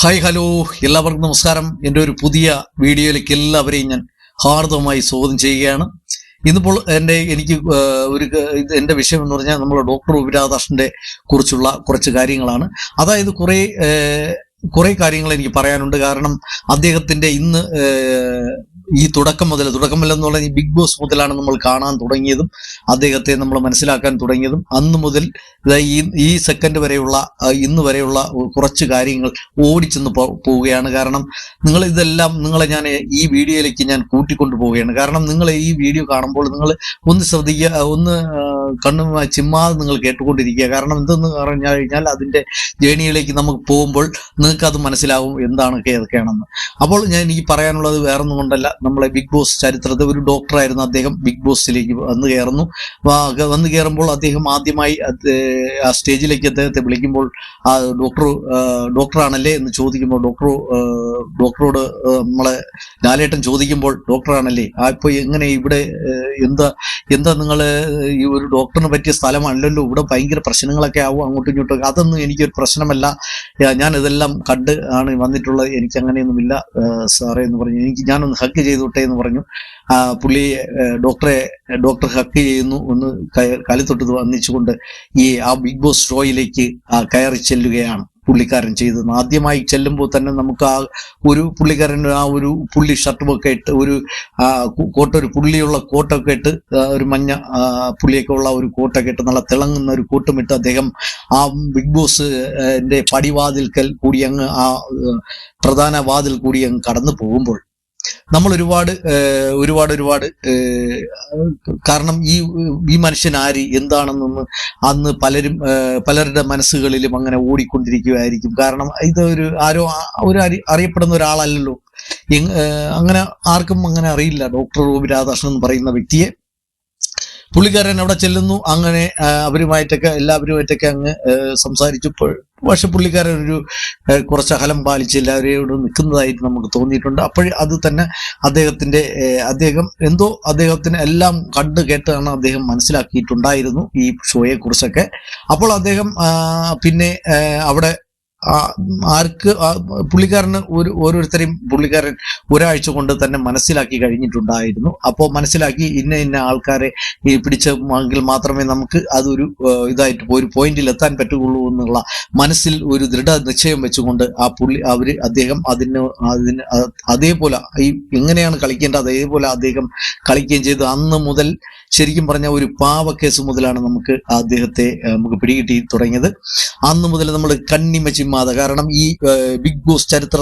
Hi hello എല്ലാവർക്കും നമസ്കാരം. എന്റെ ഒരു പുതിയ വീഡിയോയിലേക്ക് എല്ലാവരെയും ഞാൻ ഹാർദവമായി സ്വാഗതം ചെയ്യുകയാണ്. ഇന്നിപ്പോൾ എന്റെ എനിക്ക് ഒരു എന്റെ വിഷയം എന്ന് പറഞ്ഞാൽ നമ്മൾ ഡോക്ടർ ഉപരാധാഷിന്റെ കുറിച്ചുള്ള കുറച്ച് കാര്യങ്ങളാണ്. അതായത് കുറേ കുറേ കാര്യങ്ങൾ എനിക്ക് പറയാനുണ്ട്. കാരണം അദ്ദേഹത്തിന്റെ ഇന്ന് ഈ തുടക്കം മുതൽ തുടക്കം മുതൽ എന്ന് പറഞ്ഞാൽ ഈ ബിഗ് ബോസ് മുതലാണ് നമ്മൾ കാണാൻ തുടങ്ങിയതും അദ്ദേഹത്തെ നമ്മൾ മനസ്സിലാക്കാൻ തുടങ്ങിയതും. അന്ന് മുതൽ ഈ ഈ സെക്കൻഡ് വരെയുള്ള ഇന്ന് വരെയുള്ള കുറച്ച് കാര്യങ്ങൾ ഓടിച്ചെന്ന് പോവുകയാണ്. കാരണം നിങ്ങൾ ഇതെല്ലാം നിങ്ങളെ ഞാൻ ഈ വീഡിയോയിലേക്ക് ഞാൻ കൂട്ടിക്കൊണ്ടു പോവുകയാണ്. കാരണം നിങ്ങൾ ഈ വീഡിയോ കാണുമ്പോൾ നിങ്ങൾ ഒന്ന് ശ്രദ്ധിക്കുക ഒന്ന് കണ്ണു ചിമ്മാതെ നിങ്ങൾ കേട്ടുകൊണ്ടിരിക്കുക. കാരണം എന്തെന്ന് പറഞ്ഞു കഴിഞ്ഞാൽ അതിന്റെ ജേണിയിലേക്ക് നമുക്ക് പോകുമ്പോൾ നിങ്ങൾക്ക് അത് മനസ്സിലാവും എന്താണ് ഏതൊക്കെയാണെന്ന് അപ്പോൾ ഞാൻ എനിക്ക് പറയാനുള്ളത് വേറൊന്നും കൊണ്ടല്ല. നമ്മളെ ബിഗ് ബോസ് ചരിത്രത്തിൽ ഒരു ഡോക്ടറായിരുന്നു അദ്ദേഹം. ബിഗ് ബോസിലേക്ക് വന്ന് കയറുന്നു. വന്ന് കയറുമ്പോൾ അദ്ദേഹം ആദ്യമായി ആ സ്റ്റേജിലേക്ക് അദ്ദേഹത്തെ വിളിക്കുമ്പോൾ ആ ഡോക്ടർ ഡോക്ടറാണല്ലേ എന്ന് ചോദിക്കുമ്പോൾ ഡോക്ടർ ഡോക്ടറോട് നമ്മളെ ലാലേട്ടൻ ചോദിക്കുമ്പോൾ ഡോക്ടറാണല്ലേ ആ ഇപ്പൊ എങ്ങനെ ഇവിടെ എന്താ എന്താ നിങ്ങൾ ഈ ഒരു ഡോക്ടറിന് പറ്റിയ സ്ഥലമല്ലല്ലോ ഇവിടെ ഭയങ്കര പ്രശ്നങ്ങളൊക്കെ ആവും അങ്ങോട്ടും ഇങ്ങോട്ടും. അതൊന്നും എനിക്കൊരു പ്രശ്നമല്ല. ഞാൻ ഇതെല്ലാം കണ്ട് ആണ് വന്നിട്ടുള്ളത്. എനിക്ക് അങ്ങനെയൊന്നുമില്ല സാറേ എന്ന് പറഞ്ഞു എനിക്ക് ഞാനൊന്ന് ഹക്ക് ചെയ്തോട്ടെ എന്ന് പറഞ്ഞു. ആ, പുള്ളി ഡോക്ടറെ ഡോക്ടർ ഹക്ക് ചെയ്യുന്നു. ഒന്ന് കാലിത്തൊട്ട് വന്നിച്ചുകൊണ്ട് ഈ ആ ബിഗ് ബോസ് ഷോയിലേക്ക് കയറി ചെല്ലുകയാണ് പുള്ളിക്കാരൻ ചെയ്തത് ആദ്യമായി ചെല്ലുമ്പോൾ തന്നെ നമുക്ക് ആ ഒരു പുള്ളിക്കാരൻ ആ ഒരു പുള്ളി ഷർട്ടുമൊക്കെ ഇട്ട് ഒരു കോട്ട് ഒരു പുള്ളിയുള്ള കോട്ടൊക്കെ ഇട്ട് ഒരു മഞ്ഞ പുള്ളിയൊക്കെ ഉള്ള ഒരു കോട്ടൊക്കെ ഇട്ട് നല്ല തിളങ്ങുന്ന ഒരു കോട്ടുമിട്ട് അദ്ദേഹം ആ ബിഗ് ബോസ് ന്റെ പടിവാതിൽക്കൽ കൂടി അങ്ങ് ആ പ്രധാന വാതിൽ കൂടി അങ്ങ് കടന്നു പോകുമ്പോൾ നമ്മൾ ഒരുപാട് ഒരുപാട് ഒരുപാട് കാരണം ഈ ഈ മനുഷ്യൻ ആര് എന്താണെന്നൊന്ന് അന്ന് പലരും പലരുടെ മനസ്സുകളിലും അങ്ങനെ ഓടിക്കൊണ്ടിരിക്കുകയായിരിക്കും കാരണം ഇതൊരു ആരോ ഒരു അറി- അറിയപ്പെടുന്ന ഒരാളല്ലല്ലോ. അങ്ങനെ ആർക്കും അങ്ങനെ അറിയില്ല. ഡോക്ടർ റോബി രാധാകൃഷ്ണൻ എന്ന് പറയുന്ന വ്യക്തിയെ. പുള്ളിക്കാരൻ അവിടെ ചെല്ലുന്നു. അങ്ങനെ അവരുമായിട്ടൊക്കെ എല്ലാവരുമായിട്ടൊക്കെ അങ്ങ് സംസാരിച്ചപ്പോൾ പക്ഷെ ഏഹ്, കുറച്ച് അകലം പാലിച്ച് എല്ലാവരെയോടും നിൽക്കുന്നതായിട്ട് നമുക്ക് തോന്നിയിട്ടുണ്ട്. അപ്പോഴേ അത് തന്നെ അദ്ദേഹത്തിന്റെ ഏഹ്, അദ്ദേഹം എന്തോ അദ്ദേഹത്തിന് എല്ലാം കണ്ട് കേട്ടാണ് അദ്ദേഹം മനസ്സിലാക്കിയിട്ടുണ്ടായിരുന്നു ഈ ഷോയെ കുറിച്ചൊക്കെ അപ്പോൾ അദ്ദേഹം പിന്നെ അവിടെ ആർക്ക് പുള്ളിക്കാരന് ഒരു ഓരോരുത്തരെയും പുള്ളിക്കാരൻ ഒരാഴ്ച കൊണ്ട് തന്നെ മനസ്സിലാക്കി കഴിഞ്ഞിട്ടുണ്ടായിരുന്നു. അപ്പോൾ മനസ്സിലാക്കി ഇന്ന ഇന്ന ആൾക്കാരെ പിടിച്ചെങ്കിൽ മാത്രമേ നമുക്ക് അതൊരു ഇതായിട്ട് ഒരു പോയിന്റിൽ എത്താൻ പറ്റുകയുള്ളൂ എന്നുള്ള മനസ്സിൽ ഒരു ദൃഢ നിശ്ചയം വെച്ചുകൊണ്ട് ആ പുള്ളി അവർ അദ്ദേഹം അതിന് അതിന് അതേപോലെ ഈ എങ്ങനെയാണ് കളിക്കേണ്ടത് അതേപോലെ അദ്ദേഹം കളിക്കുകയും ചെയ്തു. അന്ന് മുതൽ ശരിക്കും പറഞ്ഞ ഒരു പാവക്കേസ് മുതലാണ് നമുക്ക് അദ്ദേഹത്തെ നമുക്ക് പിടികിട്ടി തുടങ്ങിയത്. അന്ന് മുതൽ നമ്മൾ കണ്ണിമ ചിമ്മാതെ കാരണം ഈ ബിഗ് ബോസ് ചരിത്ര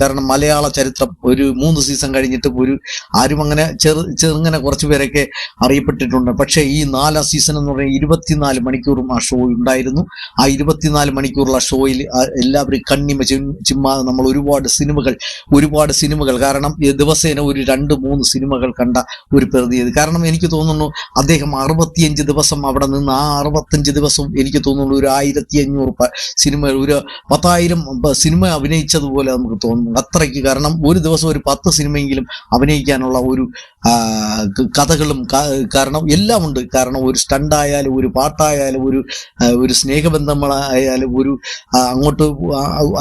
കാരണം മലയാള ചരിത്രം ഒരു മൂന്ന് സീസൺ കഴിഞ്ഞിട്ട് ഒരു ആരും അങ്ങനെ ചെറു ചെറുങ്ങനെ കുറച്ചു പേരൊക്കെ അറിയപ്പെട്ടിട്ടുണ്ട്. പക്ഷേ ഈ നാലാം സീസൺ എന്ന് പറഞ്ഞാൽ ഇരുപത്തിനാല് മണിക്കൂറും ആ ഷോ ഉണ്ടായിരുന്നു. ആ ഇരുപത്തിനാല് മണിക്കൂറുള്ള ഷോയിൽ എല്ലാവരും കണ്ണിമ ചിമ്മാ നമ്മൾ ഒരുപാട് സിനിമകൾ ഒരുപാട് സിനിമകൾ. കാരണം ദിവസേന ഒരു രണ്ട് മൂന്ന് സിനിമകൾ കണ്ട ഒരു പ്രതി കാരണം എനിക്ക് തോന്നുന്നു അദ്ദേഹം അറുപത്തിയഞ്ച് ദിവസം അവിടെ നിന്ന് ആ അറുപത്തഞ്ച് ദിവസം എനിക്ക് തോന്നുന്നു ഒരു ആയിരത്തി അഞ്ഞൂറ് സിനിമകൾ സിനിമ ഒരു പത്തായിരം സിനിമ അഭിനയിച്ചതുപോലെ നമുക്ക് തോന്നുന്നു അത്രയ്ക്ക് കാരണം ഒരു ദിവസം ഒരു പത്ത് സിനിമയെങ്കിലും അഭിനയിക്കാനുള്ള ഒരു കഥകളും കാരണം എല്ലാം ഉണ്ട്. കാരണം ഒരു സ്റ്റണ്ടായാലും ഒരു പാട്ടായാലും ഒരു ഒരു സ്നേഹബന്ധങ്ങളായാലും ഒരു അങ്ങോട്ട്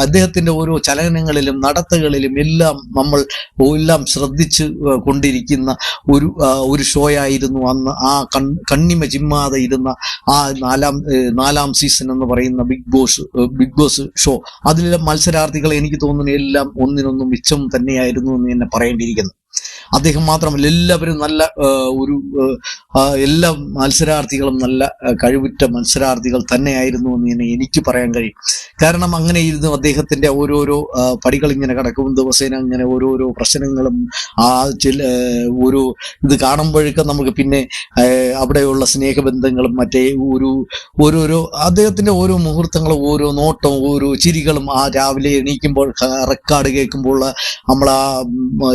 അദ്ദേഹത്തിന്റെ ഓരോ ചലനങ്ങളിലും നടത്തകളിലും എല്ലാം നമ്മൾ എല്ലാം ശ്രദ്ധിച്ച് കൊണ്ടിരിക്കുന്ന ഒരു ഒരു ഷോ ആയിരുന്നു അന്ന് ആ കൺ കണ്ണിമ ചിമ്മാതെ ഇരുന്ന ആ നാലാം നാലാം സീസൺ എന്ന് പറയുന്ന Bigg Boss Bigg Boss show അതിലെ മത്സരാർത്ഥികൾ എനിക്ക് തോന്നുന്നു എല്ലാം ഒന്നിനൊന്നും മിച്ചം തന്നെയായിരുന്നു എന്ന് തന്നെ പറയേണ്ടിയിരിക്കുന്നു. അദ്ദേഹം മാത്രമല്ല എല്ലാവരും നല്ല ഒരു എല്ലാ മത്സരാർത്ഥികളും നല്ല കഴിവുറ്റ മത്സരാർത്ഥികൾ തന്നെയായിരുന്നു എന്ന് തന്നെ എനിക്ക് പറയാൻ കഴിയും. കാരണം അങ്ങനെ ഇരുന്നു അദ്ദേഹത്തിന്റെ ഓരോരോ പടികൾ ഇങ്ങനെ കിടക്കും ദിവസേന ഇങ്ങനെ ഓരോരോ പ്രശ്നങ്ങളും ആ ചില ഒരു ഇത് കാണുമ്പോഴൊക്കെ നമുക്ക് പിന്നെ അവിടെയുള്ള സ്നേഹബന്ധങ്ങളും മറ്റേ ഒരു ഓരോരോ അദ്ദേഹത്തിന്റെ ഓരോ മുഹൂർത്തങ്ങളും ഓരോ നോട്ടവും ഓരോ ചിരികളും ആ രാവിലെ എണീക്കുമ്പോൾ റെക്കാർഡ് കേൾക്കുമ്പോൾ നമ്മൾ ആ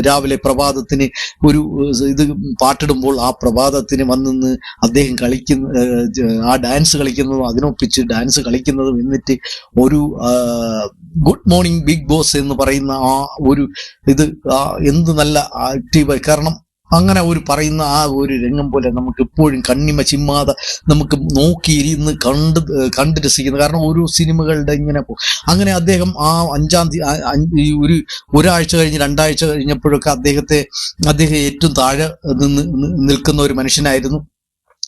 രാവിലെ പ്രഭാതത്തിന് ഒരു ഇത് പാട്ടിടുമ്പോൾ ആ പ്രഭാതത്തിന് വന്നിന്ന് അദ്ദേഹം കളിക്കുന്ന ആ ഡാൻസ് കളിക്കുന്നതും അതിനൊപ്പിച്ച് ഡാൻസ് കളിക്കുന്നതും എന്നിട്ട് ഒരു ഗുഡ് മോർണിംഗ് ബിഗ് ബോസ് എന്ന് പറയുന്ന ആ ഒരു ഇത് എന്ത് നല്ല ആക്റ്റീവ് കാരണം അങ്ങനെ ഒരു പറയുന്ന ആ ഒരു രംഗം പോലെ നമുക്ക് എപ്പോഴും കണ്ണിമ ചിമ്മാതെ നമുക്ക് നോക്കിയിരുന്ന് കണ്ട് കണ്ട് രസിക്കുന്നത്. കാരണം ഓരോ സിനിമകളുടെ ഇങ്ങനെ അങ്ങനെ അദ്ദേഹം ആ അഞ്ചാം തീയതി ഒരു ഒരാഴ്ച കഴിഞ്ഞ് രണ്ടാഴ്ച കഴിഞ്ഞപ്പോഴൊക്കെ അദ്ദേഹത്തെ അദ്ദേഹം ഏറ്റവും താഴെ നിന്ന് നിൽക്കുന്ന ഒരു മനുഷ്യനായിരുന്നു.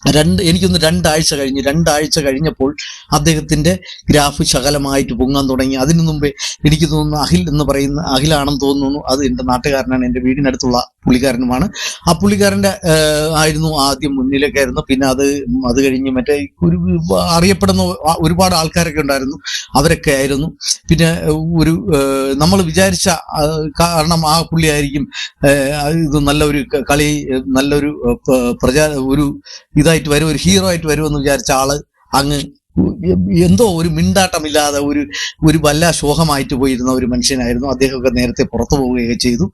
രണ്ട് എനിക്കൊന്ന് രണ്ടാഴ്ച കഴിഞ്ഞ് രണ്ടാഴ്ച കഴിഞ്ഞപ്പോൾ അദ്ദേഹത്തിന്റെ ഗ്രാഫ് ശകലമായിട്ട് പൊങ്ങാൻ തുടങ്ങി. അതിനു മുമ്പേ എനിക്ക് തോന്നുന്നു അഖിൽ എന്ന് പറയുന്ന അഖിലാണെന്ന് തോന്നുന്നു. അത് എന്റെ നാട്ടുകാരനാണ് എന്റെ വീടിനടുത്തുള്ള പുള്ളിക്കാരനുമാണ്. ആ പുള്ളിക്കാരന്റെ ആയിരുന്നു ആദ്യം മുന്നിലൊക്കെ ആയിരുന്നു. പിന്നെ അത് അത് കഴിഞ്ഞ് മറ്റേ ഒരു അറിയപ്പെടുന്ന ഒരുപാട് ആൾക്കാരൊക്കെ ഉണ്ടായിരുന്നു. അവരൊക്കെ ആയിരുന്നു. പിന്നെ ഒരു നമ്മൾ വിചാരിച്ച കാരണം ആ പുള്ളിയായിരിക്കും ഇത് നല്ലൊരു കളി നല്ലൊരു പ്രചാര ഒരു ഇത് ഇതായിട്ട് വരും ഒരു ഹീറോ ആയിട്ട് വരുമെന്ന് വിചാരിച്ച ആൾ അങ്ങ് എന്തോ ഒരു മിണ്ടാട്ടമില്ലാതെ ഒരു ഒരു വല്ല ശോകമായിട്ട് പോയിരുന്ന ഒരു മനുഷ്യനായിരുന്നു. അദ്ദേഹമൊക്കെ നേരത്തെ പുറത്തു പോവുകയൊക്കെ ചെയ്തു.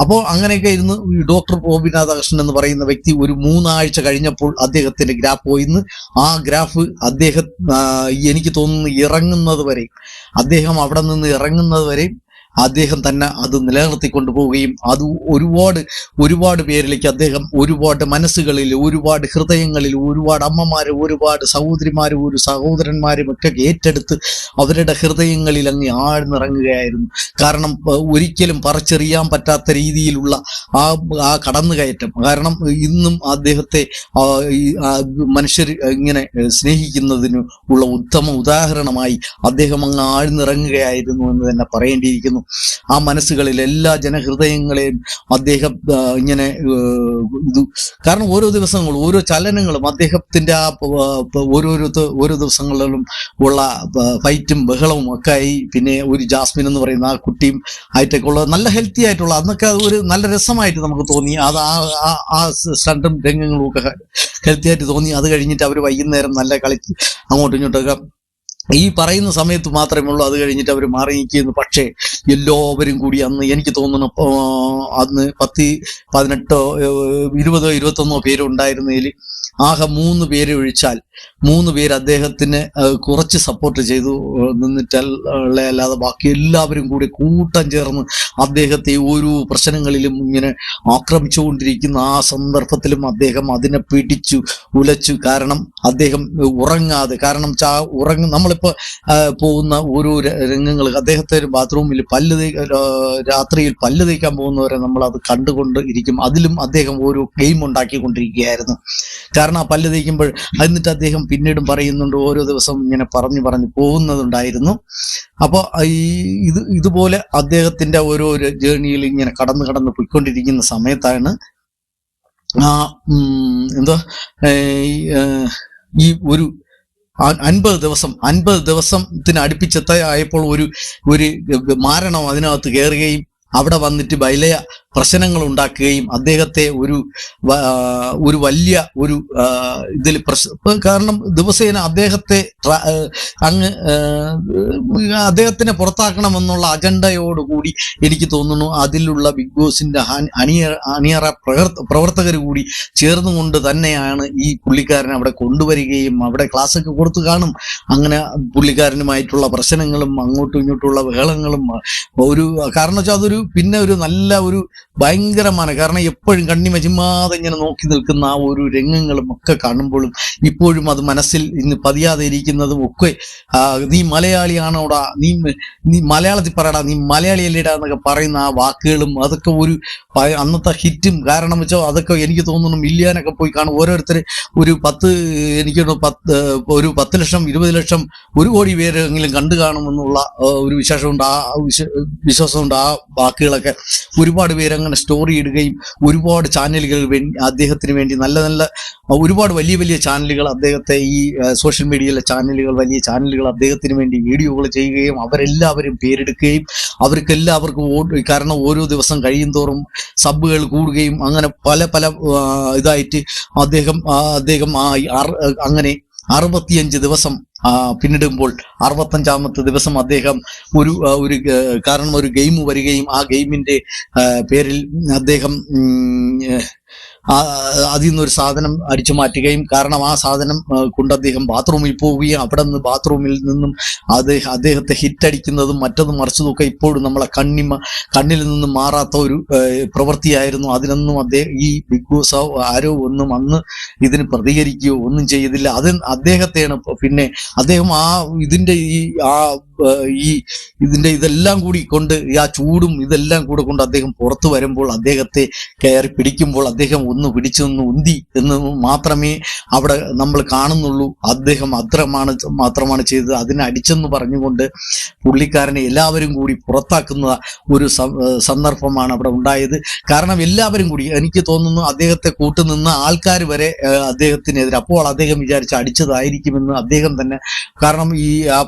അപ്പോൾ അങ്ങനെയൊക്കെ ഇരുന്ന് ഡോക്ടർ ഗോപിനാഥകൃഷ്ണൻ എന്ന് പറയുന്ന വ്യക്തി ഒരു മൂന്നാഴ്ച കഴിഞ്ഞപ്പോൾ അദ്ദേഹത്തിന്റെ ഗ്രാഫ് പോയിന്ന് ആ ഗ്രാഫ് അദ്ദേഹം എനിക്ക് തോന്നുന്നു ഇറങ്ങുന്നത് വരെ അദ്ദേഹം അവിടെ നിന്ന് ഇറങ്ങുന്നത് വരെ അദ്ദേഹം തന്നെ അത് നിലനിർത്തിക്കൊണ്ടു പോവുകയും അത് ഒരുപാട് ഒരുപാട് പേരിലേക്ക് അദ്ദേഹം ഒരുപാട് മനസ്സുകളിൽ ഒരുപാട് ഹൃദയങ്ങളിൽ ഒരുപാട് അമ്മമാരെ ഒരുപാട് സഹോദരിമാരും ഒരു സഹോദരന്മാരും ഒക്കെ ഏറ്റെടുത്ത് അവരുടെ ഹൃദയങ്ങളിൽ അങ്ങ് ആഴ്ന്നിറങ്ങുകയായിരുന്നു. കാരണം ഒരിക്കലും പറിച്ചെറിയാൻ പറ്റാത്ത രീതിയിലുള്ള ആ ആ കടന്നുകയറ്റം. കാരണം ഇന്നും അദ്ദേഹത്തെ മനുഷ്യർ ഇങ്ങനെ സ്നേഹിക്കുന്നതിന് ഉള്ള ഉത്തമ ഉദാഹരണമായി അദ്ദേഹം അങ്ങ് ആഴ്ന്നിറങ്ങുകയായിരുന്നു എന്ന് തന്നെ പറയേണ്ടിയിരിക്കുന്നു. ആ മനസ്സുകളിൽ എല്ലാ ജനഹൃദയങ്ങളെയും അദ്ദേഹം ഇങ്ങനെ ഇത് കാരണം ഓരോ ദിവസങ്ങളും ഓരോ ചലനങ്ങളും അദ്ദേഹത്തിന്റെ ആ ഓരോരോ ഓരോ ദിവസങ്ങളിലും ഉള്ള ഫൈറ്റും ബഹളവും ഒക്കെ ആയി പിന്നെ ഒരു ജാസ്മിൻ എന്ന് പറയുന്ന ആ കുട്ടിയും ആയിട്ടൊക്കെ ഉള്ള നല്ല ഹെൽത്തി ആയിട്ടുള്ള അന്നൊക്കെ ഒരു നല്ല രസമായിട്ട് നമുക്ക് തോന്നി അത് ആ- ആ സ്റ്റണ്ടും രംഗങ്ങളും ഒക്കെ ഹെൽത്തി ആയിട്ട് തോന്നി അത് കഴിഞ്ഞിട്ട് അവർ വൈകുന്നേരം നല്ല കളിച്ച് അങ്ങോട്ടും ഇങ്ങോട്ടൊക്കെ ഈ പറയുന്ന സമയത്ത് മാത്രമേ ഉള്ളൂ അത് കഴിഞ്ഞിട്ട് അവർ മാറി നിൽക്കുന്നു. പക്ഷേ എല്ലാവരും കൂടി അന്ന് എനിക്ക് തോന്നുന്നു അന്ന് പത്ത് പതിനെട്ടോ ഇരുപതോ ഇരുപത്തൊന്നോ പേര് ഉണ്ടായിരുന്നതിൽ ആകെ മൂന്ന് പേര് ഒഴിച്ചാൽ മൂന്ന് പേര് അദ്ദേഹത്തിന് കുറച്ച് സപ്പോർട്ട് ചെയ്തു. നിന്നിട്ടുള്ള അല്ലാതെ ബാക്കി എല്ലാവരും കൂടി കൂട്ടം ചേർന്ന് അദ്ദേഹത്തെ ഓരോ പ്രശ്നങ്ങളിലും ഇങ്ങനെ ആക്രമിച്ചുകൊണ്ടിരിക്കുന്ന ആ സന്ദർഭത്തിലും അദ്ദേഹം അതിനെ പിടിച്ചു ഉലച്ചു. കാരണം അദ്ദേഹം ഉറങ്ങാതെ കാരണം ചാ ഉറങ്ങ നമ്മളിപ്പോ പോകുന്ന ഓരോ രംഗങ്ങൾ അദ്ദേഹത്തെ ബാത്റൂമിൽ പല്ല് രാത്രിയിൽ പല്ല് തേക്കാൻ പോകുന്നവരെ നമ്മൾ അത് കണ്ടുകൊണ്ട് ഇരിക്കും. അതിലും അദ്ദേഹം ഓരോ ഗെയിം ഉണ്ടാക്കിക്കൊണ്ടിരിക്കുകയായിരുന്നു. കാരണം ആ പല്ല് തേക്കുമ്പോൾ എന്നിട്ട് അദ്ദേഹം പിന്നീടും പറയുന്നുണ്ട് ഓരോ ദിവസം ഇങ്ങനെ പറഞ്ഞു പറഞ്ഞു പോകുന്നതുണ്ടായിരുന്നു. അപ്പോൾ ഈ ഇത് ഇതുപോലെ അദ്ദേഹത്തിന്റെ ഓരോ ജേർണിയിൽ ഇങ്ങനെ കടന്നു കടന്ന് പോയിക്കൊണ്ടിരിക്കുന്ന സമയത്താണ് ആ എന്താ ഈ, ഒരു അൻപത് ദിവസം അൻപത് ദിവസത്തിന് അടുപ്പിച്ചെത്ത ആയപ്പോൾ ഒരു ഒരു മാരണം അതിനകത്ത് കയറുകയും അവിടെ വന്നിട്ട് വലിയ പ്രശ്നങ്ങൾ ഉണ്ടാക്കുകയും അദ്ദേഹത്തെ ഒരു ഒരു വലിയ ഒരു ഇതിൽ കാരണം ദിവസേന അദ്ദേഹത്തെ അങ്ങ് അദ്ദേഹത്തിനെ പുറത്താക്കണമെന്നുള്ള അജണ്ടയോടുകൂടി എനിക്ക് തോന്നുന്നു അതിലുള്ള ബിഗ് ബോസിന്റെ അണിയ അണിയറ പ്രവർത്ത പ്രവർത്തകർ കൂടി ചേർന്നുകൊണ്ട് തന്നെയാണ് ഈ പുള്ളിക്കാരനെ അവിടെ കൊണ്ടുവരികയും അവിടെ ക്ലാസ് ഒക്കെ കൊടുത്തു കാണും. അങ്ങനെ പുള്ളിക്കാരനുമായിട്ടുള്ള പ്രശ്നങ്ങളും അങ്ങോട്ടും ഇങ്ങോട്ടുള്ള ബഹളങ്ങളും ഒരു കാരണം വെച്ചാൽ അതൊരു പിന്നെ ഒരു നല്ല ഒരു ഭയങ്കരമാണ്. കാരണം എപ്പോഴും കണ്ണിമ ചിമ്മാതെ ഇങ്ങനെ നോക്കി നിൽക്കുന്ന ആ ഒരു രംഗങ്ങളും ഒക്കെ കാണുമ്പോഴും ഇപ്പോഴും അത് മനസ്സിൽ ഇന്ന് പതിയാതെ ഇരിക്കുന്നതും ഒക്കെ നീ മലയാളിയാണോടാ നീ നീ മലയാളത്തിൽ പറയടാ നീ മലയാളിയല്ലേടാ എന്നൊക്കെ പറയുന്ന ആ വാക്കുകളും അതൊക്കെ ഒരു അന്നത്തെ ഹിറ്റും കാരണം വെച്ചോ അതൊക്കെ എനിക്ക് തോന്നുന്നു മില്ലിയാനൊക്കെ പോയി കാണും. ഓരോരുത്തർ ഒരു പത്ത് എനിക്ക് പത്ത് ഒരു പത്ത് ലക്ഷം ഇരുപത് ലക്ഷം ഒരു കോടി പേരെങ്കിലും കണ്ടു കാണുമെന്നുള്ള ഒരു വിശേഷമുണ്ട് ആ വിശ്വ- വിശ്വാസമുണ്ട് ആ വാക്കുകളൊക്കെ. ഒരുപാട് പേര് അങ്ങനെ സ്റ്റോറി ഇടുകയും ഒരുപാട് ചാനലുകൾ അദ്ദേഹത്തിന് വേണ്ടി നല്ല നല്ല ഒരുപാട് വലിയ വലിയ ചാനലുകൾ അദ്ദേഹത്തെ ഈ സോഷ്യൽ മീഡിയയിലെ ചാനലുകൾ വലിയ ചാനലുകൾ അദ്ദേഹത്തിന് വേണ്ടി വീഡിയോകൾ ചെയ്യുകയും അവരെല്ലാവരും പേരെടുക്കുകയും അവർക്കെല്ലാവർക്കും ഓട്ട് കാരണം ഓരോ ദിവസം കഴിയും തോറും സബുകൾ കൂടുകയും അങ്ങനെ പല പല ഇതായിട്ട് അദ്ദേഹം അദ്ദേഹം അങ്ങനെ അറുപത്തിയഞ്ച് ദിവസം പിന്നിടുമ്പോൾ അറുപത്തഞ്ചാമത്തെ ദിവസം അദ്ദേഹം ഒരു ഒരു കാരണം ഒരു ഗെയിം വരികയും ആ ഗെയിമിന്റെ പേരിൽ അദ്ദേഹം അതിൽ നിന്നൊരു സാധനം അടിച്ചു മാറ്റുകയും കാരണം ആ സാധനം കൊണ്ട് അദ്ദേഹം ബാത്റൂമിൽ പോവുകയും അവിടെ നിന്ന് ബാത്റൂമിൽ നിന്നും അദ്ദേഹം അദ്ദേഹത്തെ ഹിറ്റടിക്കുന്നതും മറ്റതും മറിച്ചതൊക്കെ ഇപ്പോഴും നമ്മളെ കണ്ണിമ കണ്ണിൽ നിന്നും മാറാത്ത ഒരു പ്രവൃത്തിയായിരുന്നു. അതിനൊന്നും അദ്ദേഹം ഈ ബിഗ് ബോസ് ആരോ ഒന്നും അന്ന് ഇതിന് പ്രതികരിക്കുകയോ ഒന്നും ചെയ്തില്ല. അത് അദ്ദേഹത്തെയാണ് പിന്നെ അദ്ദേഹം ആ ഇതിന്റെ ഈ ആ, ഈ ഇതിന്റെ ഇതെല്ലാം കൂടി കൊണ്ട് ആ ചൂടും ഇതെല്ലാം കൂടെ കൊണ്ട് അദ്ദേഹം പുറത്തു വരുമ്പോൾ അദ്ദേഹത്തെ കയറി പിടിക്കുമ്പോൾ അദ്ദേഹം ഒന്ന് പിടിച്ചു നിന്ന് ഉന്തി എന്ന് മാത്രമേ അവിടെ നമ്മൾ കാണുന്നുള്ളൂ. അദ്ദേഹം അത്രമാണ് മാത്രമാണ് ചെയ്തത്. അതിനെ അടിച്ചെന്ന് പറഞ്ഞുകൊണ്ട് പുള്ളിക്കാരനെ എല്ലാവരും കൂടി പുറത്താക്കുന്ന ഒരു സന്ദർഭമാണ് അവിടെ ഉണ്ടായത്. കാരണം എല്ലാവരും കൂടി എനിക്ക് തോന്നുന്നു അദ്ദേഹത്തെ കൂട്ടുനിന്ന ആൾക്കാർ വരെ അദ്ദേഹത്തിനെതിരെ അപ്പോൾ അദ്ദേഹം വിചാരിച്ച് അടിച്ചതായിരിക്കുമെന്ന് അദ്ദേഹം തന്നെ കാരണം ഈ ആ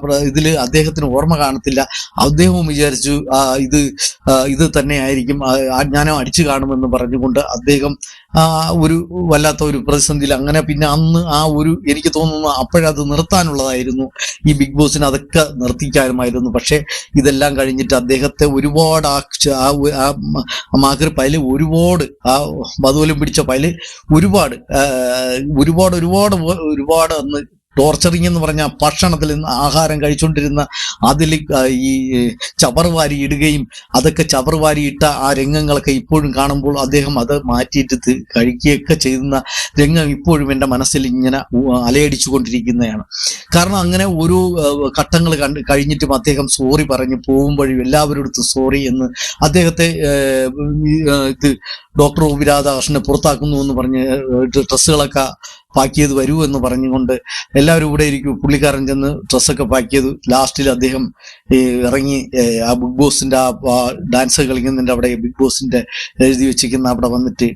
അദ്ദേഹം അദ്ദേഹത്തിന് ഓർമ്മ കാണത്തില്ല. അദ്ദേഹവും വിചാരിച്ചു ഇത് ഇത് തന്നെയായിരിക്കും അജ്ഞാനം അടിച്ചു കാണുമെന്ന് പറഞ്ഞുകൊണ്ട് അദ്ദേഹം ഒരു വല്ലാത്ത ഒരു പ്രതിസന്ധിയിൽ അങ്ങനെ പിന്നെ അന്ന് ആ ഒരു എനിക്ക് തോന്നുന്നു അപ്പോഴത് നിർത്താനുള്ളതായിരുന്നു. ഈ ബിഗ് ബോസിന് അതൊക്കെ നിർത്തിക്കാനുമായിരുന്നു. പക്ഷേ ഇതെല്ലാം കഴിഞ്ഞിട്ട് അദ്ദേഹത്തെ ഒരുപാട് ആ മാക്രി പയൽ ഒരുപാട് ആ വധുവലും പിടിച്ച പയൽ ഒരുപാട് ഒരുപാട് ഒരുപാട് ഒരുപാട് അന്ന് ടോർച്ചറിങ് എന്ന് പറഞ്ഞാൽ ഭക്ഷണത്തിൽ നിന്ന് ആഹാരം കഴിച്ചുകൊണ്ടിരുന്ന അതിൽ ഈ ചവർവാരി ഇടുകയും അതൊക്കെ ചവർവാരി ഇട്ട ആ രംഗങ്ങളൊക്കെ ഇപ്പോഴും കാണുമ്പോൾ അദ്ദേഹം അത് മാറ്റിയിട്ട് കഴിക്കുകയൊക്കെ ചെയ്യുന്ന രംഗം ഇപ്പോഴും എന്റെ മനസ്സിൽ ഇങ്ങനെ അലയടിച്ചു കൊണ്ടിരിക്കുന്നതാണ് കാരണം അങ്ങനെ ഓരോ ഘട്ടങ്ങൾ കണ്ട് കഴിഞ്ഞിട്ടും അദ്ദേഹം സോറി പറഞ്ഞ് പോകുമ്പോഴും എല്ലാവരോടത്തും സോറി എന്ന് അദ്ദേഹത്തെ ഇത് ഡോക്ടർ ഒ രാധാകൃഷ്ണനെ പുറത്താക്കുന്നു എന്ന് പറഞ്ഞ് ഡ്രസ്സുകളൊക്കെ പാക്കിയത് വരൂ എന്ന് പറഞ്ഞുകൊണ്ട് എല്ലാവരും ഇവിടെ ഇരിക്കും. പുള്ളിക്കാരൻ ചെന്ന് ഡ്രസ്സൊക്കെ പാക്കിയത് ലാസ്റ്റിൽ അദ്ദേഹം ഇറങ്ങി ആ ബിഗ് ബോസിന്റെ ആ ഡാൻസ് കളിക്കുന്നതിന്റെ അവിടെ ബിഗ് ബോസിന്റെ എഴുതി വെച്ചിരിക്കുന്ന അവിടെ വന്നിട്ട്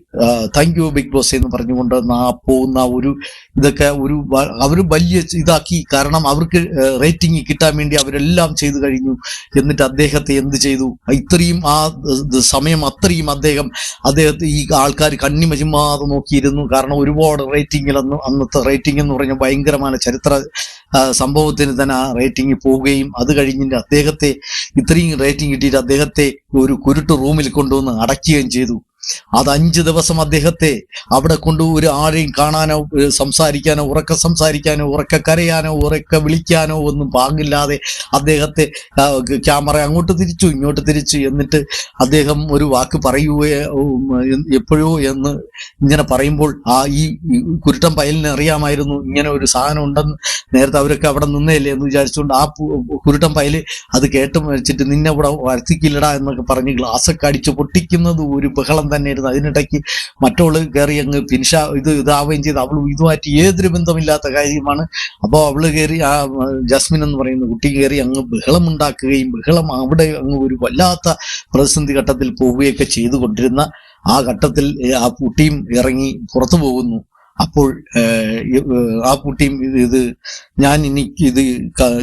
താങ്ക് യു ബിഗ് ബോസ് എന്ന് പറഞ്ഞുകൊണ്ട് ആ പോകുന്ന ഒരു ഇതൊക്കെ ഒരു അവർ വലിയ ഇതാക്കി. കാരണം അവർക്ക് റേറ്റിംഗ് കിട്ടാൻ വേണ്ടി അവരെല്ലാം ചെയ്തു കഴിഞ്ഞു. എന്നിട്ട് അദ്ദേഹത്തെ എന്ത് ചെയ്തു? ഇത്രയും ആ സമയം അത്രയും അദ്ദേഹം അദ്ദേഹത്തെ ഈ ആൾക്കാർ കണ്ണിമചിമാതെ നോക്കിയിരുന്നു. കാരണം ഒരുപാട് റേറ്റിംഗിൽ അന്ന് അന്നത്തെ റേറ്റിംഗ് എന്ന് പറഞ്ഞ ഭയങ്കരമായ ചരിത്ര സംഭവത്തിന് തന്നെ ആ റേറ്റിംഗ് പോവുകയും അത് കഴിഞ്ഞിട്ട് അദ്ദേഹത്തെ ഇത്രയും റേറ്റിംഗ് കിട്ടിയിട്ട് അദ്ദേഹത്തെ ഒരു കുരുട്ട് റൂമിൽ കൊണ്ടുവന്ന് അടയ്ക്കുകയും ചെയ്തു. അത് അഞ്ച് ദിവസം അദ്ദേഹത്തെ അവിടെ കൊണ്ട് ഒരു ആരെയും കാണാനോ സംസാരിക്കാനോ ഉറക്ക സംസാരിക്കാനോ ഉറക്ക കരയാനോ ഉറക്ക വിളിക്കാനോ ഒന്നും പാങ്ങില്ലാതെ അദ്ദേഹത്തെ ക്യാമറ അങ്ങോട്ട് തിരിച്ചു ഇങ്ങോട്ട് തിരിച്ചു എന്നിട്ട് അദ്ദേഹം ഒരു വാക്ക് പറയുകയോ എപ്പോഴോ എന്ന് ഇങ്ങനെ പറയുമ്പോൾ ആ ഈ കുരുട്ടം പയലിന് അറിയാമായിരുന്നു ഇങ്ങനെ ഒരു സാധനം ഉണ്ടെന്ന് നേരത്തെ അവരൊക്കെ അവിടെ നിന്നേലേ എന്ന് വിചാരിച്ചുകൊണ്ട് ആ കുരുട്ടം പയൽ അത് കേട്ട് വെച്ചിട്ട് നിന്നെ ഇവിടെ വരുത്തിക്കില്ലടാ എന്നൊക്കെ പറഞ്ഞ് ഗ്ലാസ്സൊക്കെ അടിച്ച് പൊട്ടിക്കുന്നത് ഒരു ബഹളം തന്നെയായിരുന്നു. അതിനിടയ്ക്ക് മറ്റവൾ കയറി അങ്ങ് ഫിനിഷ ഇത് ഇതാവുകയും ചെയ്ത്. അവൾ ഇതുമായിട്ട് ഏതൊരു ബന്ധമില്ലാത്ത കാര്യമാണ്. അപ്പോൾ അവൾ കയറി ആ ജസ്മിൻ എന്ന് പറയുന്ന കുട്ടി കയറി അങ്ങ് ബഹളം ഉണ്ടാക്കുകയും ബഹളം അവിടെ അങ്ങ് ഒരു വല്ലാത്ത പ്രതിസന്ധി ഘട്ടത്തിൽ പോവുകയൊക്കെ ചെയ്തുകൊണ്ടിരുന്ന ആ ഘട്ടത്തിൽ ആ കുട്ടിയും ഇറങ്ങി പുറത്തു പോകുന്നു. അപ്പോൾ ആ കുട്ടിയും ഇത് ഇത് ഞാൻ ഇനി ഇത്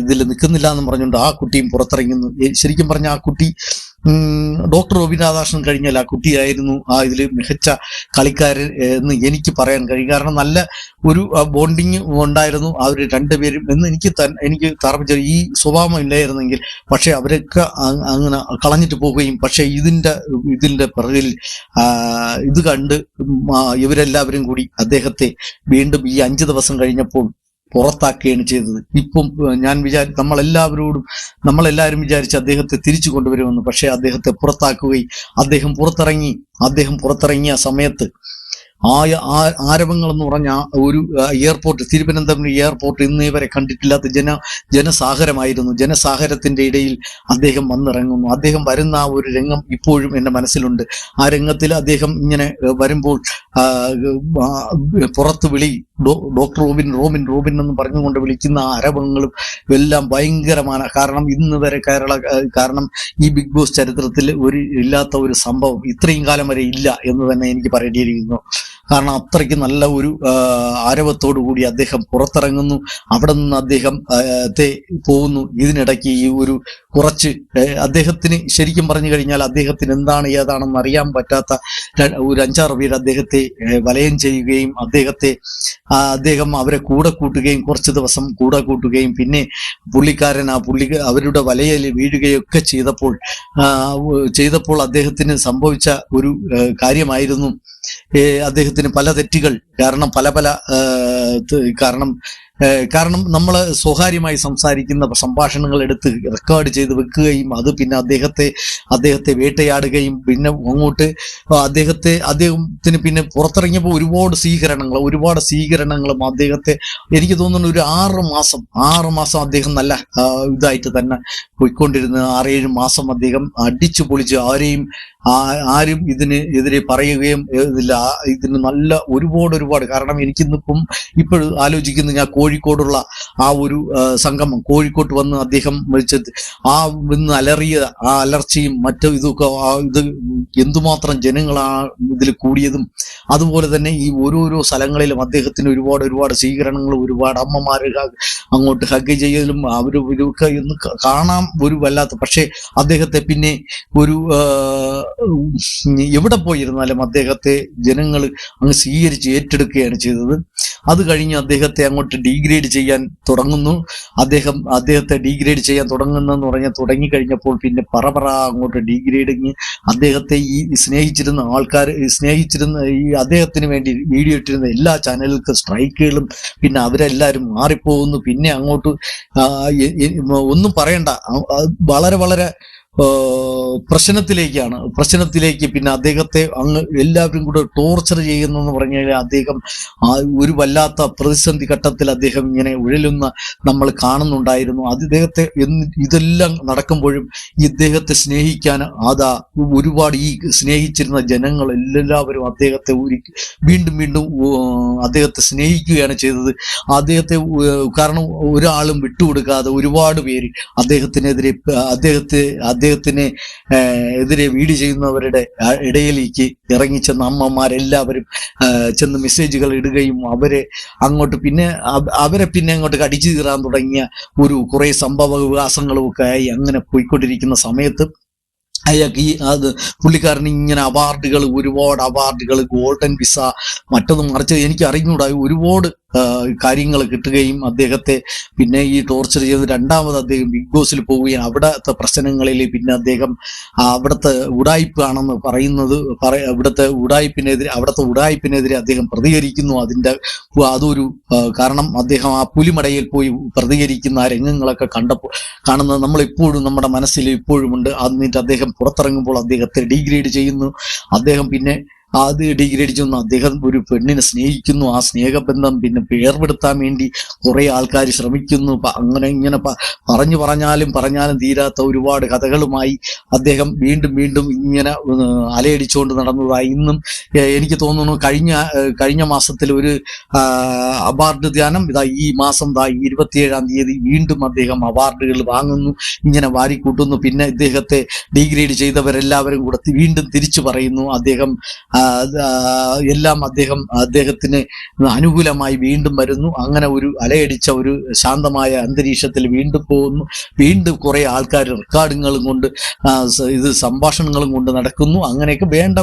ഇതിൽ നിൽക്കുന്നില്ല എന്ന് പറഞ്ഞുകൊണ്ട് ആ കുട്ടിയും പുറത്തിറങ്ങുന്നു. ശരിക്കും പറഞ്ഞ ആ കുട്ടി ഡോക്ടർ രവീന്ദ്രനാഥാകൃഷ്ണൻ കഴിഞ്ഞാൽ ആ കുട്ടിയായിരുന്നു ആ ഇതിൽ മികച്ച കളിക്കാരൻ എന്ന് എനിക്ക് പറയാൻ കഴിയും. കാരണം നല്ല ഒരു ബോണ്ടിങ് ഉണ്ടായിരുന്നു അവർ രണ്ടുപേരും എന്ന് എനിക്ക് എനിക്ക് തറപ്പിച്ച ഈ സ്വഭാവം ഇല്ലായിരുന്നെങ്കിൽ പക്ഷെ അവരൊക്കെ അങ്ങനെ കളഞ്ഞിട്ട് പോവുകയും പക്ഷെ ഇതിന്റെ ഇതിന്റെ പിറകിൽ ഇത് കണ്ട് ഇവരെല്ലാവരും കൂടി അദ്ദേഹത്തെ വീണ്ടും ഈ അഞ്ച് ദിവസം കഴിഞ്ഞപ്പോൾ പുറത്താക്കുകയാണ് ചെയ്തത്. ഇപ്പം ഞാൻ വിചാരി നമ്മളെല്ലാവരോടും നമ്മളെല്ലാവരും വിചാരിച്ച് അദ്ദേഹത്തെ തിരിച്ചു കൊണ്ടുവരുമെന്ന്. പക്ഷെ അദ്ദേഹത്തെ പുറത്താക്കുകയും അദ്ദേഹം പുറത്തിറങ്ങി അദ്ദേഹം പുറത്തിറങ്ങിയ സമയത്ത് ആയ ആരവങ്ങൾ എന്ന് പറഞ്ഞ ഒരു എയർപോർട്ട് തിരുവനന്തപുരം എയർപോർട്ട് ഇന്നേ വരെ കണ്ടിട്ടില്ലാത്ത ജന ജനസാഗരമായിരുന്നു. ജനസാഗരത്തിന്റെ ഇടയിൽ അദ്ദേഹം വന്നിറങ്ങുന്നു. അദ്ദേഹം വരുന്ന ആ ഒരു രംഗം ഇപ്പോഴും എന്റെ മനസ്സിലുണ്ട്. ആ രംഗത്തിൽ അദ്ദേഹം ഇങ്ങനെ വരുമ്പോൾ പുറത്ത് വിളി ഡോക്ടർ റോബിൻ റോബിൻ റോബിൻ എന്ന് പറഞ്ഞുകൊണ്ട് വിളിക്കുന്ന ആരോപണങ്ങളും എല്ലാം ഭയങ്കരമാണ്. കാരണം ഇന്ന് വരെ കേരള കാരണം ഈ ബിഗ് ബോസ് ചരിത്രത്തിൽ ഒരു ഇല്ലാത്ത ഒരു സംഭവം ഇത്രയും കാലം വരെ ഇല്ല എന്ന് തന്നെ എനിക്ക് പറയേണ്ടിയിരിക്കുന്നു. കാരണം അത്രയ്ക്ക് നല്ല ഒരു ആരവത്തോടു കൂടി അദ്ദേഹം പുറത്തിറങ്ങുന്നു. അവിടെ നിന്ന് അദ്ദേഹം പോകുന്നു. ഇതിനിടയ്ക്ക് ഈ ഒരു കുറച്ച് അദ്ദേഹത്തിന് ശരിക്കും പറഞ്ഞു കഴിഞ്ഞാൽ അദ്ദേഹത്തിന് എന്താണ് ഏതാണെന്ന് അറിയാൻ പറ്റാത്ത ഒരു അഞ്ചാറ് പേര് അദ്ദേഹത്തെ വലയം ചെയ്യുകയും അദ്ദേഹത്തെ അദ്ദേഹം അവരെ കൂടെ കൂട്ടുകയും കുറച്ച് ദിവസം കൂടെ കൂട്ടുകയും പിന്നെ പുള്ളിക്കാരൻ ആ പുള്ളി അവരുടെ വലയിൽ വീഴുകയൊക്കെ ചെയ്തപ്പോൾ ചെയ്തപ്പോൾ അദ്ദേഹത്തിന് സംഭവിച്ച ഒരു കാര്യമായിരുന്നു. അദ്ദേഹത്തിന് പല തെറ്റുകൾ. കാരണം പല പല കാരണം കാരണം നമ്മൾ സ്വകാര്യമായി സംസാരിക്കുന്ന സംഭാഷണങ്ങൾ എടുത്ത് റെക്കോർഡ് ചെയ്ത് വെക്കുകയും അത് പിന്നെ അദ്ദേഹത്തെ അദ്ദേഹത്തെ വേട്ടയാടുകയും പിന്നെ അങ്ങോട്ട് അദ്ദേഹത്തെ അദ്ദേഹത്തിന് പിന്നെ പുറത്തിറങ്ങിയപ്പോൾ ഒരുപാട് സ്വീകരണങ്ങൾ ഒരുപാട് സ്വീകരണങ്ങളും അദ്ദേഹത്തെ എനിക്ക് തോന്നുന്നു ഒരു ആറ് മാസം ആറ് മാസം അദ്ദേഹം നല്ല ഇതായിട്ട് തന്നെ പോയിക്കൊണ്ടിരുന്ന ആറേഴ് മാസം അദ്ദേഹം അടിച്ചു പൊളിച്ച് ആരെയും ആരും ഇതിന് എതിരെ പറയുകയും ഇതില്ല ഇതിന് നല്ല ഒരുപാട് ഒരുപാട് കാരണം എനിക്കിന്നിപ്പം ഇപ്പോഴും ആലോചിക്കുന്നു ഞാൻ കോഴിക്കോടുള്ള ആ ഒരു സംഗമം. കോഴിക്കോട്ട് വന്ന് അദ്ദേഹം മരിച്ച ആ ഇന്ന് അലറിയ ആ അലർച്ചയും മറ്റു ഇതൊക്കെ ആ ഇത് എന്തുമാത്രം ജനങ്ങളാണ് ഇതിൽ കൂടിയതും അതുപോലെ തന്നെ ഈ ഓരോരോ സ്ഥലങ്ങളിലും അദ്ദേഹത്തിന് ഒരുപാട് ഒരുപാട് സ്വീകരണങ്ങൾ ഒരുപാട് അമ്മമാര് അങ്ങോട്ട് ഹഗ് ചെയ്യലും അവർ ഇതൊക്കെ എന്ന് കാണാൻ ഒരു വല്ലാത്ത. പക്ഷേ അദ്ദേഹത്തെ പിന്നെ ഒരു എവിടെ പോയിരുന്നാലും അദ്ദേഹത്തെ ജനങ്ങൾ അങ്ങ് സ്വീകരിച്ച് ഏറ്റെടുക്കുകയാണ് ചെയ്തത്. അത് കഴിഞ്ഞ് അദ്ദേഹത്തെ അങ്ങോട്ട് ഡീഗ്രേഡ് ചെയ്യാൻ തുടങ്ങുന്നു. അദ്ദേഹം അദ്ദേഹത്തെ ഡീഗ്രേഡ് ചെയ്യാൻ തുടങ്ങുന്നെന്ന് പറഞ്ഞാൽ തുടങ്ങിക്കഴിഞ്ഞപ്പോൾ പിന്നെ പറ പറ അങ്ങോട്ട് ഡീഗ്രേഡിങ് അദ്ദേഹത്തെ ഈ സ്നേഹിച്ചിരുന്ന ആൾക്കാർ സ്നേഹിച്ചിരുന്ന ഈ അദ്ദേഹത്തിന് വേണ്ടി വീഡിയോ ഇട്ടിരുന്ന എല്ലാ ചാനലുകൾക്ക് സ്ട്രൈക്കുകളും പിന്നെ അവരെല്ലാവരും മാറിപ്പോകുന്നു. പിന്നെ അങ്ങോട്ട് ഒന്നും പറയണ്ട. വളരെ വളരെ പ്രശ്നത്തിലേക്കാണ്. പ്രശ്നത്തിലേക്ക് പിന്നെ അദ്ദേഹത്തെ അങ്ങ് എല്ലാവരും കൂടെ ടോർച്ചർ ചെയ്യുന്നെന്ന് പറഞ്ഞു കഴിഞ്ഞാൽ അദ്ദേഹം ഒരു വല്ലാത്ത പ്രതിസന്ധി ഘട്ടത്തിൽ അദ്ദേഹം ഇങ്ങനെ ഉഴലുന്ന നമ്മൾ കാണുന്നുണ്ടായിരുന്നു. എന്ന് ഇതെല്ലാം നടക്കുമ്പോഴും ഇദ്ദേഹത്തെ സ്നേഹിക്കാൻ അതാ ഒരുപാട് ഈ സ്നേഹിച്ചിരുന്ന ജനങ്ങൾ എല്ലാവരും അദ്ദേഹത്തെ വീണ്ടും വീണ്ടും അദ്ദേഹത്തെ സ്നേഹിക്കുകയാണ് ചെയ്തത്. അദ്ദേഹത്തെ കാരണം ഒരാളും വിട്ടുകൊടുക്കാതെ ഒരുപാട് പേര് അദ്ദേഹത്തിനെതിരെ അദ്ദേഹത്തെ അദ്ദേഹത്തെ അദ്ദേഹത്തിനെ എതിരെ വീട് ചെയ്യുന്നവരുടെ ഇടയിലേക്ക് ഇറങ്ങിച്ചെന്ന അമ്മമാരെല്ലാവരും ചെന്ന് മെസ്സേജുകൾ ഇടുകയും അവരെ അങ്ങോട്ട് പിന്നെ അവരെ പിന്നെ അങ്ങോട്ട് കടിച്ചു തീറാൻ തുടങ്ങിയ ഒരു കുറേ സംഭവ വികാസങ്ങളും ഒക്കെ ആയി അങ്ങനെ പോയിക്കൊണ്ടിരിക്കുന്ന സമയത്ത് അയാൾക്ക് ഈ അത് പുള്ളിക്കാരന് ഇങ്ങനെ അവാർഡുകൾ ഒരുപാട് അവാർഡുകൾ ഗോൾഡൻ വിസ മറ്റൊന്നും മറിച്ച് എനിക്ക് അറിഞ്ഞൂടാ ഒരുപാട് കാര്യങ്ങൾ കിട്ടുകയും അദ്ദേഹത്തെ പിന്നെ ഈ ടോർച്ചർ ചെയ്ത് രണ്ടാമത് അദ്ദേഹം ബിഗ് ബോസിൽ പോവുകയും അവിടത്തെ പ്രശ്നങ്ങളിൽ പിന്നെ അദ്ദേഹം അവിടുത്തെ ഉടായ്പാണെന്ന് പറയുന്നത് പറ ഇവിടുത്തെ ഉടായ്പിനെതിരെ അവിടുത്തെ ഉടായ്പിനെതിരെ അദ്ദേഹം പ്രതികരിക്കുന്നു. അതിന്റെ അതൊരു കാരണം അദ്ദേഹം ആ പുലിമടയിൽ പോയി പ്രതികരിക്കുന്ന ആ രംഗങ്ങളൊക്കെ കണ്ടപ്പോൾ കാണുന്നത് നമ്മൾ ഇപ്പോഴും നമ്മുടെ മനസ്സിൽ ഇപ്പോഴും ഉണ്ട് അദ്ദേഹം പുറത്തിറങ്ങുമ്പോൾ അദ്ദേഹത്തെ ഡീഗ്രേഡ് ചെയ്യുന്നു. അദ്ദേഹം പിന്നെ അത് ഡിഗ്രി അടിച്ചൊന്ന് അദ്ദേഹം ഒരു പെണ്ണിനെ സ്നേഹിക്കുന്നു. ആ സ്നേഹബന്ധം പിന്നെ പേർപെടുത്താൻ വേണ്ടി കുറെ ആൾക്കാർ ശ്രമിക്കുന്നു. അങ്ങനെ ഇങ്ങനെ പറഞ്ഞു പറഞ്ഞാലും പറഞ്ഞാലും തീരാത്ത ഒരുപാട് കഥകളുമായി അദ്ദേഹം വീണ്ടും വീണ്ടും ഇങ്ങനെ അലയടിച്ചുകൊണ്ട് നടന്നതായി ഇന്നും എനിക്ക് തോന്നുന്നു കഴിഞ്ഞ കഴിഞ്ഞ മാസത്തിൽ ഒരു അവാർഡ് ധ്യാനം ഇതാ ഈ മാസം ദാ ഇരുപത്തിയേഴാം തീയതി വീണ്ടും അദ്ദേഹം അവാർഡുകൾ വാങ്ങുന്നു. ഇങ്ങനെ വാരിക്കൂട്ടുന്നു. പിന്നെ ഇദ്ദേഹത്തെ ഡിഗ്രേഡ് ചെയ്തവരെല്ലാവരും കൂടെ വീണ്ടും തിരിച്ചു പറയുന്നു. അദ്ദേഹം എല്ലാം അദ്ദേഹം അദ്ദേഹത്തിന് അനുകൂലമായി വീണ്ടും വരുന്നു. അങ്ങനെ ഒരു അലയടിച്ച ഒരു ശാന്തമായ അന്തരീക്ഷത്തിൽ വീണ്ടും പോകുന്നു. വീണ്ടും കുറെ ആൾക്കാർ റെക്കോർഡിങ്ങുകളും കൊണ്ട് ഇത് സംഭാഷണങ്ങളും കൊണ്ട് നടക്കുന്നു. അങ്ങനെയൊക്കെ വേണ്ട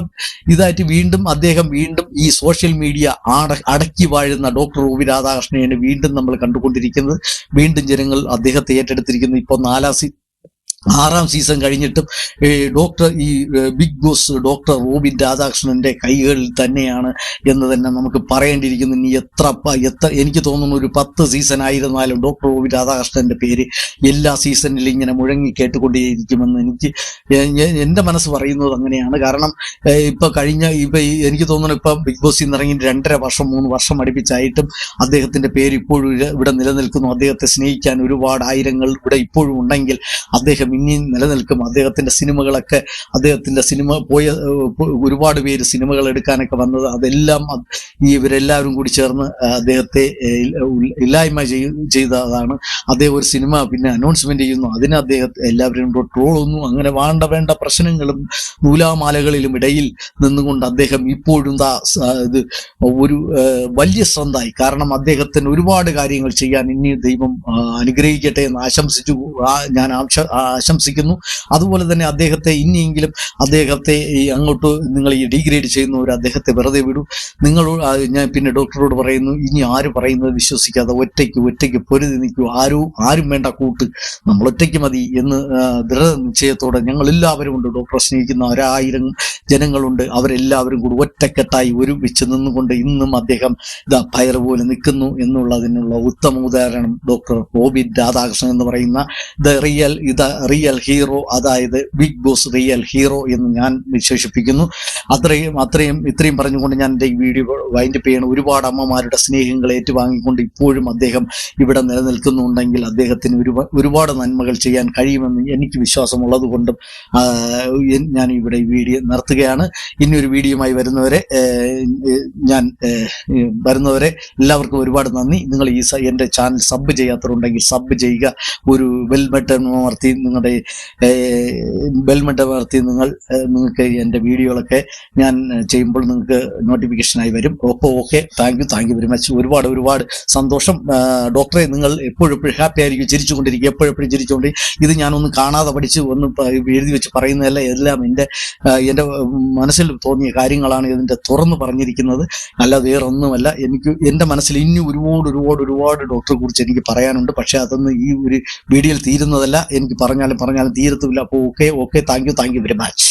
ഇതായിട്ട് വീണ്ടും അദ്ദേഹം വീണ്ടും ഈ സോഷ്യൽ മീഡിയ അട അടക്കി വാഴുന്ന ഡോക്ടർ ഒ വി രാധാകൃഷ്ണനെ വീണ്ടും നമ്മൾ കണ്ടുകൊണ്ടിരിക്കുന്നത്. വീണ്ടും ജനങ്ങൾ അദ്ദേഹത്തെ ഏറ്റെടുത്തിരിക്കുന്നു. ഇപ്പോൾ നാലാം ആറാം സീസൺ കഴിഞ്ഞിട്ടും ഡോക്ടർ ഈ ബിഗ് ബോസ് ഡോക്ടർ റോബിൻ രാധാകൃഷ്ണന്റെ കൈകളിൽ തന്നെയാണ് എന്ന് തന്നെ നമുക്ക് പറയേണ്ടിയിരിക്കുന്നു. ഇനി എത്ര എത്ര എനിക്ക് തോന്നുന്നു ഒരു പത്ത് സീസൺ ആയിരുന്നാലും ഡോക്ടർ റോബിൻ രാധാകൃഷ്ണന്റെ പേര് എല്ലാ സീസണിലും ഇങ്ങനെ മുഴങ്ങി കേട്ടുകൊണ്ടേയിരിക്കുമെന്ന് എനിക്ക് എ- എ- എന്റെ മനസ്സ് പറയുന്നത് അങ്ങനെയാണ്. കാരണം ഇപ്പൊ കഴിഞ്ഞ ഇപ്പൊ എനിക്ക് തോന്നുന്നു ഇപ്പൊ ബിഗ് ബോസിൽ നിന്ന് ഇറങ്ങി രണ്ടര വർഷം മൂന്ന് വർഷം അടുപ്പിച്ചായിട്ടും അദ്ദേഹത്തിന്റെ പേര് ഇപ്പോഴും ഇവിടെ നിലനിൽക്കുന്നു. അദ്ദേഹത്തെ സ്നേഹിക്കാൻ ഒരുപാട് ആയിരങ്ങൾ ഇവിടെ ഇപ്പോഴും ഉണ്ടെങ്കിൽ അദ്ദേഹം ഇനിയും നിലനിൽക്കും. അദ്ദേഹത്തിന്റെ സിനിമകളൊക്കെ അദ്ദേഹത്തിന്റെ സിനിമ പോയ ഒരുപാട് പേര് സിനിമകൾ എടുക്കാനൊക്കെ വന്നത് അതെല്ലാം ഇവരെല്ലാവരും കൂടി ചേർന്ന് അദ്ദേഹത്തെ ഇല്ലായ്മ ചെയ്തതാണ്. അദ്ദേഹം ഒരു സിനിമ പിന്നെ അനൗൺസ്മെന്റ് ചെയ്യുന്നു. അതിന് അദ്ദേഹത്തെ എല്ലാവരും ട്രോളുന്നു. അങ്ങനെ വേണ്ട വേണ്ട പ്രശ്നങ്ങളും നൂലാമാലകളിലും ഇടയിൽ നിന്നുകൊണ്ട് അദ്ദേഹം ഇപ്പോഴും ദാ ഇത് ഒരു വലിയ സ്വന്തമായി കാരണം അദ്ദേഹത്തിന് ഒരുപാട് കാര്യങ്ങൾ ചെയ്യാൻ ഇനി ദൈവം അനുഗ്രഹിക്കട്ടെ എന്ന് ആശംസിച്ചു. ഞാൻ ആശ- ആശംസിക്കുന്നു അതുപോലെ തന്നെ അദ്ദേഹത്തെ ഇനിയെങ്കിലും അദ്ദേഹത്തെ അങ്ങോട്ട് നിങ്ങൾ ഈ ഡിഗ്രേഡ് ചെയ്യുന്നവർ അദ്ദേഹത്തെ വെറുതെ വിടൂ. നിങ്ങൾ ഞാൻ പിന്നെ ഡോക്ടറോട് പറയുന്നു ഇനി ആര് പറയുന്നത് വിശ്വസിക്കാതെ ഒറ്റയ്ക്ക് ഒറ്റയ്ക്ക് പൊരുതി നിൽക്കൂ. ആരും ആരും വേണ്ട കൂട്ട്. നമ്മൾ ഒറ്റയ്ക്ക് മതി എന്ന് ദൃഢ ദൃഢനിശ്ചയത്തോടെ ഞങ്ങൾ എല്ലാവരും ഉണ്ട്. ഡോക്ടറെ സ്നേഹിക്കുന്ന ഒരായിരം ജനങ്ങളുണ്ട്. അവരെല്ലാവരും കൂടി ഒറ്റക്കെട്ടായി ഒരുമിച്ച് നിന്നുകൊണ്ട് ഇന്നും അദ്ദേഹം ഇതാ പയർ പോലെ നിൽക്കുന്നു എന്നുള്ളതിനുള്ള ഉത്തമ ഉദാഹരണം ഡോക്ടർ റോബിൻ രാധാകൃഷ്ണൻ എന്ന് പറയുന്ന ദ റിയൽ ഇത് റിയൽ ഹീറോ അതായത് ബിഗ് ബോസ് റിയൽ ഹീറോ എന്ന് ഞാൻ വിശേഷിപ്പിക്കുന്നു. അത്രയും അത്രയും ഇത്രയും പറഞ്ഞുകൊണ്ട് ഞാൻ എന്റെ ഈ വീഡിയോ വൈൻഡപ്പ് ചെയ്യണം. ഒരുപാട് അമ്മമാരുടെ സ്നേഹങ്ങൾ ഏറ്റുവാങ്ങിക്കൊണ്ട് ഇപ്പോഴും അദ്ദേഹം ഇവിടെ നിലനിൽക്കുന്നുണ്ടെങ്കിൽ അദ്ദേഹത്തിന് ഒരുപാട് നന്മകൾ ചെയ്യാൻ കഴിയുമെന്ന് എനിക്ക് വിശ്വാസമുള്ളത് കൊണ്ടും ഞാൻ ഇവിടെ ഈ വീഡിയോ നിർത്തുകയാണ്. ഇനി ഒരു വീഡിയോയുമായി വരുന്നവരെ ഞാൻ വരുന്നവരെ എല്ലാവർക്കും ഒരുപാട് നന്ദി. നിങ്ങൾ ഈ എന്റെ ചാനൽ സബ് ചെയ്യാത്തവരുണ്ടെങ്കിൽ സബ് ചെയ്യുക. ഒരു ബട്ടൺ അമർത്തി നിങ്ങളുടെ ബെൽ ബട്ടൺ അമർത്തി നിങ്ങൾ നിങ്ങൾക്ക് എന്റെ വീഡിയോകളൊക്കെ ഞാൻ ചെയ്യുമ്പോൾ നിങ്ങൾക്ക് നോട്ടിഫിക്കേഷനായി വരും. Okay okay. Thank you thank you very much. ഒരുപാട് ഒരുപാട് സന്തോഷം. ഡോക്ടറെ നിങ്ങൾ എപ്പോഴും ഹാപ്പി ആയിരിക്കും ചിരിച്ചുകൊണ്ടിരിക്കും എപ്പോഴെപ്പോഴും ചിരിച്ചുകൊണ്ടിരിക്കും ചിരിച്ചുകൊണ്ട് ഇത് ഞാനൊന്നും കാണാതെ പഠിച്ച് ഒന്ന് എഴുതി വെച്ച് പറയുന്നതല്ല. എല്ലാം എന്റെ എന്റെ മനസ്സിൽ തോന്നിയ കാര്യങ്ങളാണ് ഇതിന്റെ തുറന്ന് പറഞ്ഞിരിക്കുന്നത്. അല്ല വേറെ ഒന്നുമല്ല എനിക്ക് എന്റെ മനസ്സിൽ ഇനി ഒരുപാട് ഒരുപാട് ഒരുപാട് ഡോക്ടറെ കുറിച്ച് എനിക്ക് പറയാനുണ്ട്. പക്ഷേ അതൊന്നും ഈ ഒരു വീഡിയോയിൽ തീരുന്നതല്ല. എനിക്ക് പറഞ്ഞാലും പറഞ്ഞാലും തീരത്തുമില്ല. അപ്പോൾ okay okay thank you thank you very much